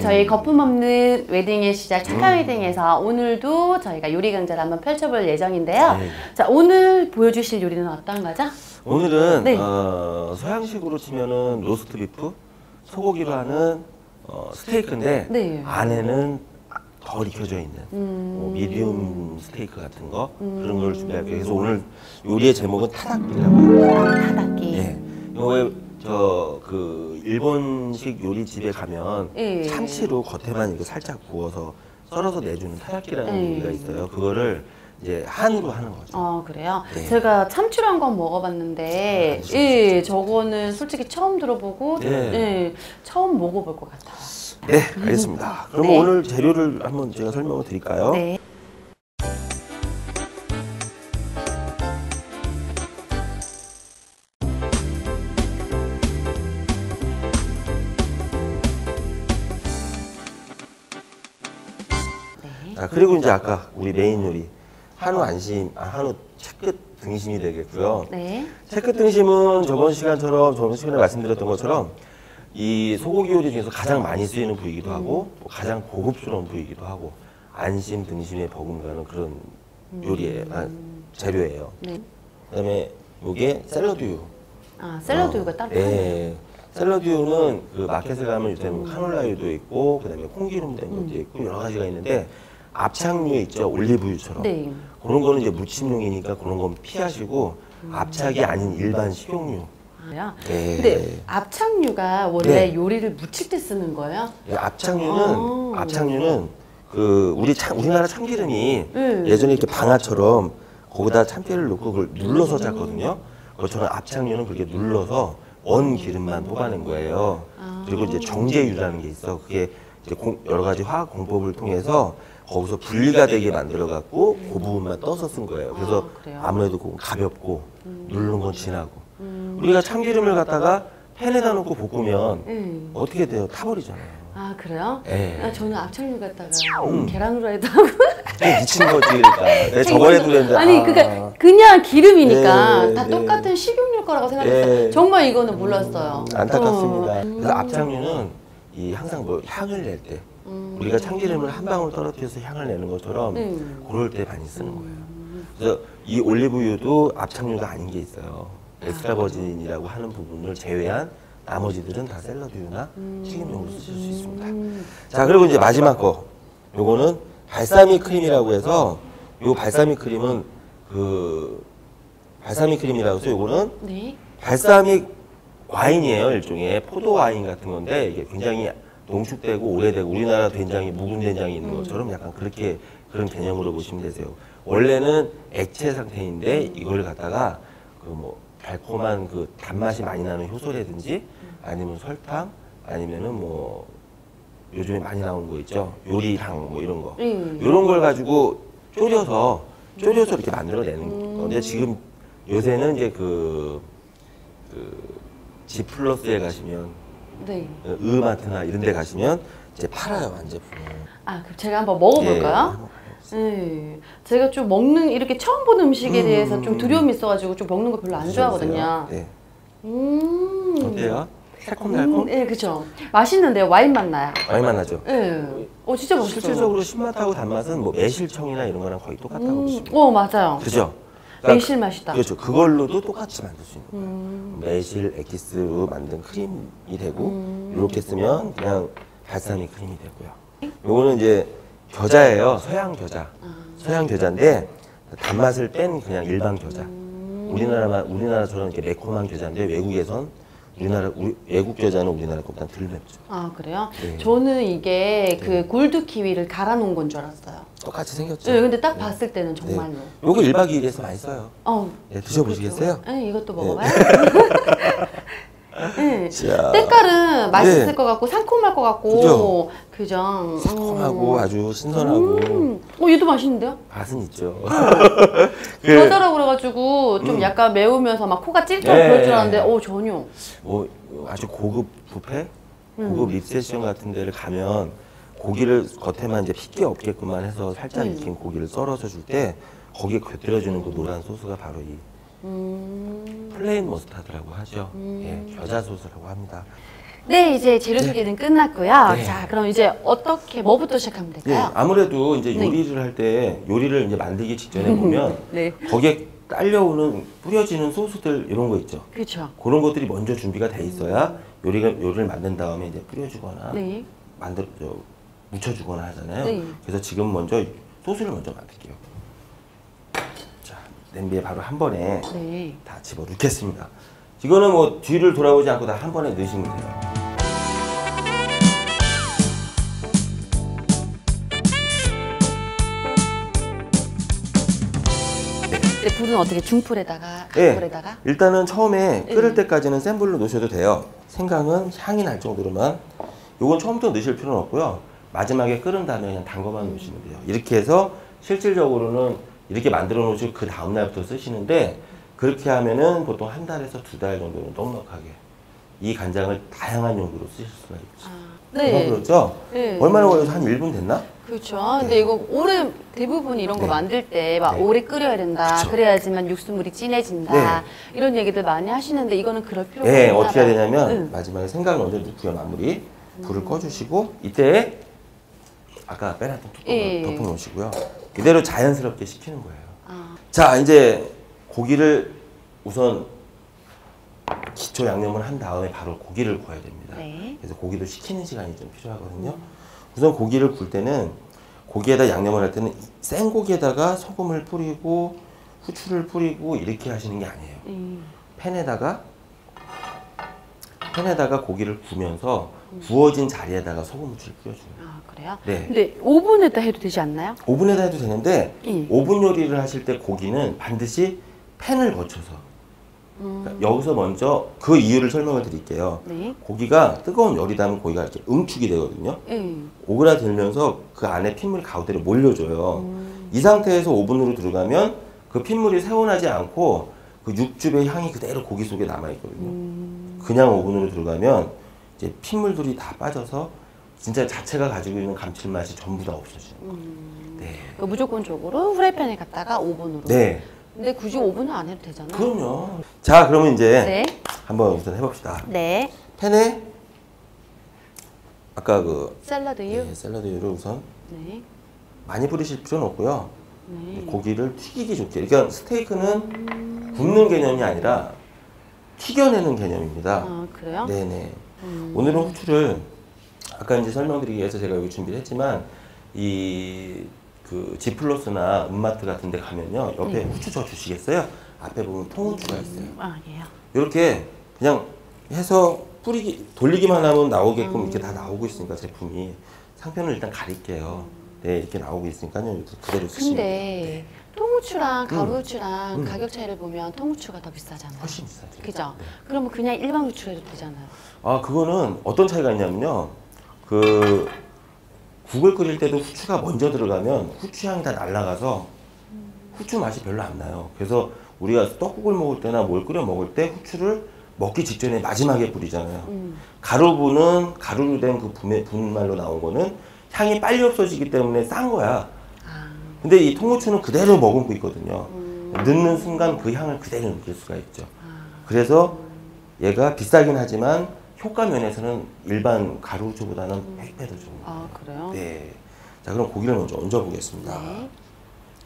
저희 거품 없는 웨딩의 시작 착한 웨딩에서 오늘도 저희가 요리 강좌를 한번 펼쳐볼 예정인데요. 네. 자, 오늘 보여주실 요리는 어떤 거죠? 오늘은 네. 어, 서양식으로 치면은 로스트 비프, 소고기로 하는 어, 스테이크인데 네. 안에는 덜 익혀져 있는 음. 뭐 미디움 스테이크 같은 거 그런 걸 준비할게요. 그래서 오늘 요리의 제목은 타닥기라고 해요. 타닥기. 예. 이거 저그 일본식 요리집에 가면 예. 참치로 겉에만 이거 살짝 구워서 썰어서 내주는 타닥기라는 예. 요리가 있어요. 그거를 이제 한우로 하는 거죠. 어 그래요? 네. 제가 참치로 한 건 먹어봤는데 아, 예 저거는 솔직히 처음 들어보고 네. 예, 처음 먹어볼 것 같아요. 네, 알겠습니다. 그러면 네. 오늘 재료를 한번 제가 설명을 드릴까요? 네. 그리고 이제 아까 우리 메인 요리 한우 안심, 아, 한우 채끝 등심이 되겠고요. 네. 채끝 등심은 저번 시간처럼 저번 시간에 말씀드렸던 것처럼 이 소고기 요리 중에서 가장 많이 쓰이는 부위이기도 하고 또 가장 고급스러운 부위이기도 하고 안심 등심에 버금가는 그런 요리에 아, 재료예요. 네. 그다음에 요게 샐러드유. 아 샐러드유가 따로. 예. 샐러드유는 그 마켓에 가면 요새는 카놀라유도 있고 그다음에 콩기름 된 것도 있고 여러 가지가 있는데 압착유 있죠 올리브유처럼 네. 그런 거는 이제 무침용이니까 그런 건 피하시고 압착이 아닌 일반 식용유 그래요? 예. 근데 압착유가 원래 네. 요리를 무칠 때 쓰는 거예요? 예, 압착유는 아. 압착유는 그 우리 참 우리나라 참기름이 음. 예전에 이렇게 방아처럼 거기다 참기름을 넣고 그걸 눌러서 짰거든요. 그것처럼 압착유는 그렇게 눌러서 원 기름만 뽑아낸 거예요. 아. 그리고 이제 정제유라는 게 있어. 그게 이제 공- 여러 가지 화학 공법을 통해서 거기서 분리가 되게 만들어 갖고 그 부분만 떠서 쓴 거예요. 그래서 아, 그래요? 아무래도 그건 가볍고 누르는 건 진하고. 우리가 참기름을 갖다가 팬에다 놓고 볶으면 음. 어떻게 돼요? 타버리잖아요. 아 그래요? 예. 아, 저는 압착유 갖다가 음. 계란 후라이도 하고 그게 미친 거지 그러니까. 내가 저번에도 그랬는데 아니 아. 그니까 그냥 기름이니까 네, 다 네. 똑같은 식용유일 거라고 생각했어요. 네. 정말 이거는 몰랐어요. 안타깝습니다. 어. 그래서 압착유는 이 항상 뭐 향을 낼때 음. 우리가 참기름을 한 방울 떨어뜨려서 향을 내는 것처럼 음. 그럴 때 많이 쓰는 거예요. 그래서 이 올리브유도 압착유가 아닌 게 있어요. 엑스트라 버진이라고 하는 부분을 제외한 나머지들은 다 샐러드유나 튀김용으로 쓰실 수 있습니다. 음. 자 그리고 이제 마지막 거 요거는 발사믹 크림이라고 해서 요 발사믹 크림은 그 발사믹 크림이라고 해서 요거는 네. 발사믹 와인이에요 일종의 포도 와인 같은 건데 이게 굉장히 농축되고 오래되고 우리나라 된장이 묵은 된장이 있는 것처럼 약간 그렇게 그런 개념으로 보시면 되세요. 원래는 액체 상태인데 이걸 갖다가 그 뭐 달콤한 그 단맛이 많이 나는 효소라든지 아니면 설탕 아니면은 뭐 요즘에 많이 나오는 거 있죠 요리향 뭐 이런 거 음. 이런 걸 가지고 졸여서 졸여서 이렇게 만들어내는 건데 지금 요새는 이제 그, 그 지플러스에 가시면 네. 어, 의마트나 이런 데 가시면 이제 팔아요 한 제품을 아 그럼 제가 한번 먹어볼까요? 예, 네. 제가 좀 먹는 이렇게 처음 보는 음식에 음. 대해서 좀 두려움이 있어가지고 좀 먹는 거 별로 안 좋아하거든요. 네. 음. 어때요? 새콤달콤? 음, 네, 그죠. 맛있는데요. 와인 맛 나요. 많이 만나죠? 네. 어, 진짜 맛있어요. 실질적으로 신맛하고 단맛은 뭐 매실청이나 이런 거랑 거의 똑같다고 음, 보시면 돼요. 어, 맞아요. 그죠? 매실 맛이다. 그렇죠. 그걸로도 똑같이 만들 수 있는 거예요. 음. 매실 에키스로 만든 크림이 되고 음. 이렇게 쓰면 그냥 발사믹 크림이 되고요. 요거는 이제 겨자예요. 서양 겨자. 아. 서양 겨자인데 단맛을 뺀 그냥 일반 겨자. 음. 우리나라만 우리나라처럼 이렇게 매콤한 겨자인데 외국에선 우리나라 우리, 외국 겨자는 우리나라 것보다 덜 맵죠. 아, 그래요? 네. 저는 이게 그 골드 키위를 갈아 놓은 건 줄 알았어요. 똑같이 생겼죠. 네, 근데 딱 봤을 때는 정말로. 요거 1박 2일에서 많이 써요. 어, 네, 드셔보시겠어요? 네, 이것도 먹어봐요. 네. 자, 때깔은 맛있을 네. 것 같고 상콤할 것 같고 그죠? 새콤하고 음. 아주 신선하고 음. 어 얘도 맛있는데요? 맛은 있죠. 그, 겨자라고 그래가지고 좀 약간 매우면서 막 코가 찔끔 네. 그럴 줄 알았는데 어 전혀 뭐 아주 고급 뷔페, 음. 고급 립세션 같은 데를 가면 고기를 겉에만 이제 핏기 없게끔만 해서 살짝 음. 익힌 고기를 썰어서 줄 때 거기에 곁들여주는 그 노란 소스가 바로 이 음. 플레인 머스타드라고 하죠. 예, 겨자 소스라고 합니다. 네, 이제 재료 소개는 끝났고요. 네. 자, 그럼 이제 어떻게 뭐부터 시작하면 예, 될까요? 아무래도 이제 네. 요리를 할 때 요리를 이제 만들기 직전에 보면 네. 거기에 딸려오는 뿌려지는 소스들 이런 거 있죠. 그렇죠. 그런 것들이 먼저 준비가 돼 있어야 요리가 요리를 만든 다음에 이제 뿌려주거나 네. 만들 저, 묻혀주거나 하잖아요. 네. 그래서 지금 먼저 소스를 먼저 만들게요. 자 냄비에 바로 한 번에 네. 다 집어 넣겠습니다. 이거는 뭐 뒤를 돌아보지 않고 다 한 번에 넣으시면 돼요. 이제 불은 어떻게 중불에다가 예, 강불에다가 일단은 처음에 끓을 네. 때까지는 센 불로 넣으셔도 돼요. 생강은 향이 날 정도로만. 요건 처음부터 넣으실 필요는 없고요. 마지막에 끓은 다음에 그냥 담궈만 놓으시면 돼요. 이렇게 해서 실질적으로는 이렇게 만들어 놓으시고 그 다음 날부터 쓰시는데 그렇게 하면은 보통 한 달에서 두 달 정도는 넉넉하게 이 간장을 다양한 용도로 쓰실 수가 있죠. 아, 금방 네. 그렇죠? 네. 얼마나 걸려서 한 1분 됐나? 그렇죠. 근데 이거 오래 대부분 이런 거 네. 만들 때막 네. 오래 끓여야 된다. 그쵸. 그래야지만 육수물이 진해진다. 이런 얘기들 많이 하시는데 이거는 그럴 필요가 네, 없나 어떻게 해야. 되냐면 응. 마지막에 생강 먼저 넣고요, 마무리. 불을 꺼주시고 이때 아까 빼놨던 뚜껑을 예. 덮어 놓으시고요. 이대로 자연스럽게 식히는 거예요. 아, 자, 이제 고기를 우선 기초 양념을 한 다음에 바로 고기를 구워야 됩니다. 네. 그래서 고기도 식히는 시간이 좀 필요하거든요. 우선 고기를 굴 때는 고기에다 양념을 할 때는 생고기에다가 소금을 뿌리고 후추를 뿌리고 이렇게 하시는 게 아니에요. 음. 팬에다가 팬에다가 고기를 구면서 구워진 자리에다가 소금 후추를 뿌려줘요. 아 그래요? 네. 근데 오븐에다 해도 되지 않나요? 오븐에다 해도 되는데 예. 오븐 요리를 하실 때 고기는 반드시 팬을 거쳐서 그러니까 여기서 먼저 그 이유를 설명을 드릴게요. 네. 고기가 뜨거운 열이 닿으면 고기가 이렇게 응축이 되거든요. 예. 오그라들면서 그 안에 pit물이 가운데로 몰려줘요. 이 상태에서 오븐으로 들어가면 그 핏물이 새어나지 않고 그 육즙의 향이 그대로 고기 속에 남아있거든요. 그냥 오븐으로 들어가면 이제 핏물들이 다 빠져서 진짜 자체가 가지고 있는 감칠맛이 전부 다 없어지는 거예요. 네. 그 무조건적으로 후라이팬에 갖다가 오븐으로. 네. 근데 굳이 오븐은 안 해도 되잖아요. 그럼요. 자, 그러면 이제 네. 한번 우선 해봅시다. 네. 팬에 아까 그 샐러드유. 네, 샐러드유를 우선 네. 많이 뿌리실 필요는 없고요. 네. 고기를 튀기기 좋게. 그러니까 스테이크는 굽는 개념이 아니라 튀겨내는 개념입니다. 아 그래요? 네네. 음. 오늘은 후추를 아까 이제 설명드리기 위해서 제가 여기 준비를 했지만 이 그 지플러스나 음마트 같은 데 가면요. 옆에 네. 후추 저 주시겠어요? 앞에 보면 통후추가 있어요. 아 예요. 이렇게 그냥 해서 뿌리기 돌리기만 하면 나오게끔 음. 이렇게 다 나오고 있으니까 제품이 상편을 일단 가릴게요. 네 이렇게 나오고 있으니까요. 그대로 쓰시면 돼요. 근데 통후추랑 음. 가루후추랑 가격 차이를 보면 통후추가 더 비싸잖아요. 훨씬 비싸죠. 그죠? 네. 그러면 그냥 일반 후추로 해도 되잖아요. 아 그거는 어떤 차이가 있냐면요. 그 국을 끓일 때도 후추가 먼저 들어가면 후추 향이 다 날아가서 후추 맛이 별로 안 나요. 그래서 우리가 떡국을 먹을 때나 뭘 끓여 먹을 때 후추를 먹기 직전에 마지막에 뿌리잖아요. 음. 가루분은 가루로 된 그 분말로 나온 거는 향이 빨리 없어지기 때문에 싼 거야. 아, 근데 이 통후추는 그대로 머금고 있거든요. 음. 넣는 순간 그 향을 그대로 느낄 수가 있죠. 아. 그래서 얘가 비싸긴 하지만 효과 면에서는 일반 가루후추보다는 100배 더 좋은 거예요. 아 그래요? 네. 자, 그럼 고기를 먼저 얹어 보겠습니다. 네.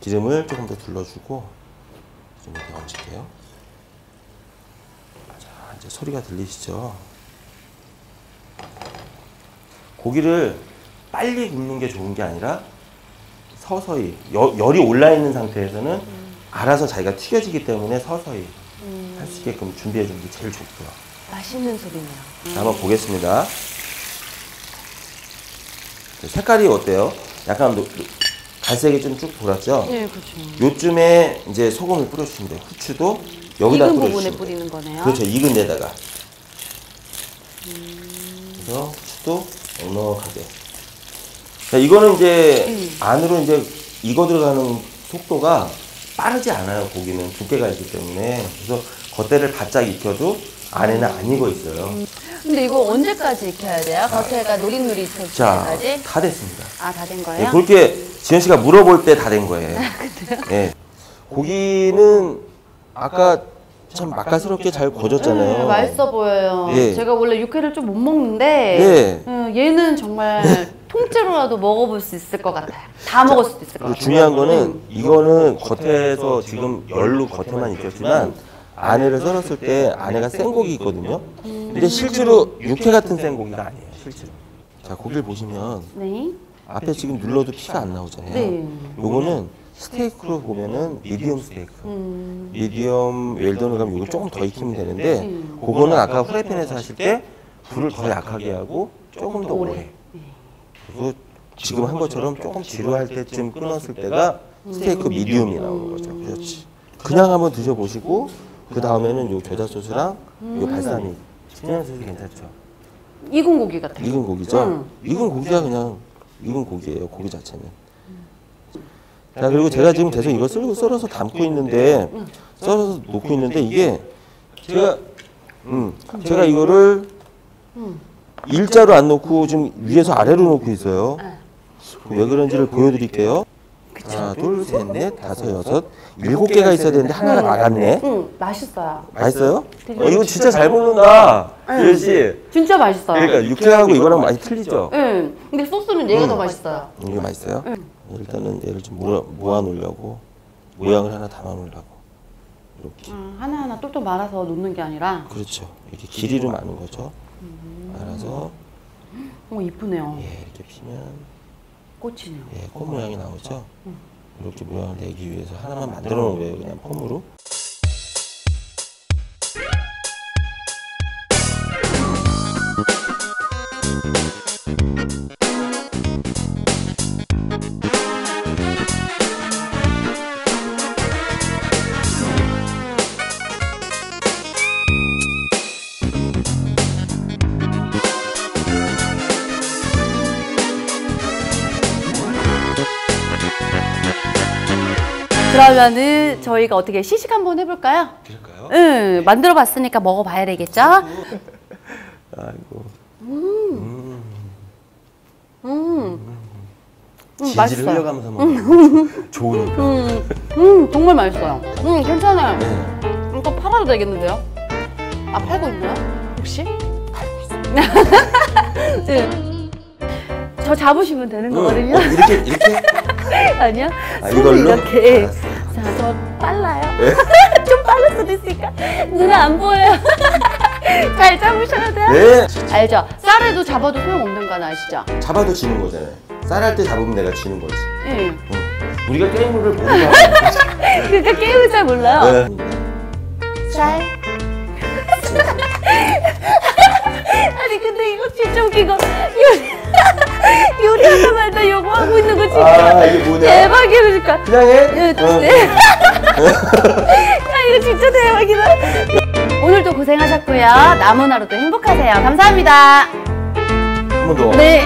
기름을 조금 더 둘러주고 좀 이렇게 얹을게요. 자, 이제 소리가 들리시죠? 고기를 빨리 굽는 게 좋은 게 아니라 서서히 여- 열이 올라 있는 상태에서는 알아서 자기가 튀겨지기 때문에 서서히 음, 할수 있게끔 준비해 주는 게 제일 좋고요. 맛있는 소리네요. 자, 한번 보겠습니다. 색깔이 어때요? 약간 노- 노- 갈색이 좀 쭉 돌았죠? 네, 그렇죠. 요쯤에 이제 소금을 뿌려주시면 돼요. 후추도 여기다 익은 부분에 뿌려주시면 돼요. 뿌리는 거네요. 그렇죠. 익은 데다가. 그래서 후추도 넉넉하게. 자, 이거는 이제 음. 안으로 이제 익어 들어가는 속도가 빠르지 않아요. 고기는 두께가 있기 때문에. 그래서 겉에를 바짝 익혀도 안에는 안 익어 있어요. 근데 이거 언제까지 익혀야 돼요? 겉에가 자, 때까지? 다 됐습니다. 아, 다된 네, 거예요? 그렇게 지현 씨가 물어볼 때 다 된 거예요. 네. 고기는 아까 참 맛깔스럽게 잘 구워졌잖아요. 네, 맛있어 보여요. 예. 제가 원래 육회를 좀 못 먹는데 네. 음, 얘는 정말 통째로라도 먹어볼 수 있을 것 같아요. 다 먹을 수도 있을 것 같아요. 중요한 거는 이거는 겉에서 지금 열로 겉에만 익혔지만 안에를 썰었을 때 안에가 생고기 있거든요. 근데 실제로 육회 같은 생고기가 아니에요. 실제로. 자 고기를 보시면 네. 앞에 지금 눌러도 피가 안 나오잖아요. 네. 요거는 스테이크로 보면은 미디엄 스테이크. 음, 미디엄 웰던을 가면 이걸 조금 더 익히면 되는데 음. 그거는 아까 후라이팬에서 하실 때 불을 더 약하게 하고 조금 더 오래. 그리고 지금 한 것처럼 조금 지루할 때쯤 끊었을 때가 스테이크 미디움이 나오는 거죠. 그렇지. 그냥 한번 드셔보시고 그 다음에는 요 겨자 소스랑 요 발사믹 그냥 소스 괜찮죠. 익은 고기 같아요. 익은 고기죠. 음. 익은 고기가 그냥 익은 고기예요. 고기 자체는. 자 그리고 제가 지금 계속 이거 썰고 썰어서 담고 있는데 썰어서 놓고 있는데 이게 제가 음 제가 이거를 일자로 안 놓고 지금 위에서 아래로 놓고 있어요. 왜 그런지를 보여드릴게요. 하나, 둘, 셋, 넷, 다섯, 여섯, 일곱 개가 있어야 되는데 하나가 나갔네. 음, 맛있어요. 맛있어요? 어, 이거 진짜 잘 먹는다, 유현 씨. 진짜 맛있어요. 그러니까 육회하고 이거랑 많이 틀리죠? 응. 근데 소스는 얘가 음. 더 맛있어요. 이게 맛있어요? 일단은 얘를 좀 모아, 모아 놓으려고 모양을 하나 담아 놓으려고 이렇게 아, 하나하나 똘똘 말아서 놓는 게 아니라 그렇죠 이렇게 길이로 많은 거죠 말아서 어, 이쁘네요. 예 이렇게 피면 꽂히네요. 예, 꽃 모양이 나오죠? 이렇게 모양을 내기 위해서 하나만 만들어 놓은 거예요. 그냥 폼으로 그러면은 저희가 어떻게 시식 한번 해볼까요? 그럴까요? 응. 만들어 봤으니까 먹어봐야 되겠죠? 아이고 음. 음, 질질 맛있어요. 흘려가면서 먹는 좋으니까 음, 음, 정말 맛있어요. 음, 괜찮아요. 네. 이거 팔아도 되겠는데요? 아, 팔고 있나요? 혹시? 네. 저 잡으시면 되는 거거든요. 어, 이렇게 이렇게 아니요. 아, 이걸로? 이렇게. 알았어. 자, 저 빨라요. 좀 빠를 수도 있으니까. 눈에 안 보여요. 잘 잡으셔야 돼요. 네 알죠? 쌀에도 잡아도 소용없는 건 아시죠? 잡아도 지는 거잖아요 쌀할 때 잡으면 내가 지는 거지 응. 응. 우리가 게임을 거지 그러니까 게임을 잘 몰라요. 네. 쌀. 진짜 아 이게 뭐냐 대박이야 그러니까. 그냥 해? 네, 어. 네. 야 이거 진짜 대박이다. 오늘도 고생하셨고요. 남은 하루도 행복하세요. 감사합니다. 한 번 더. 네.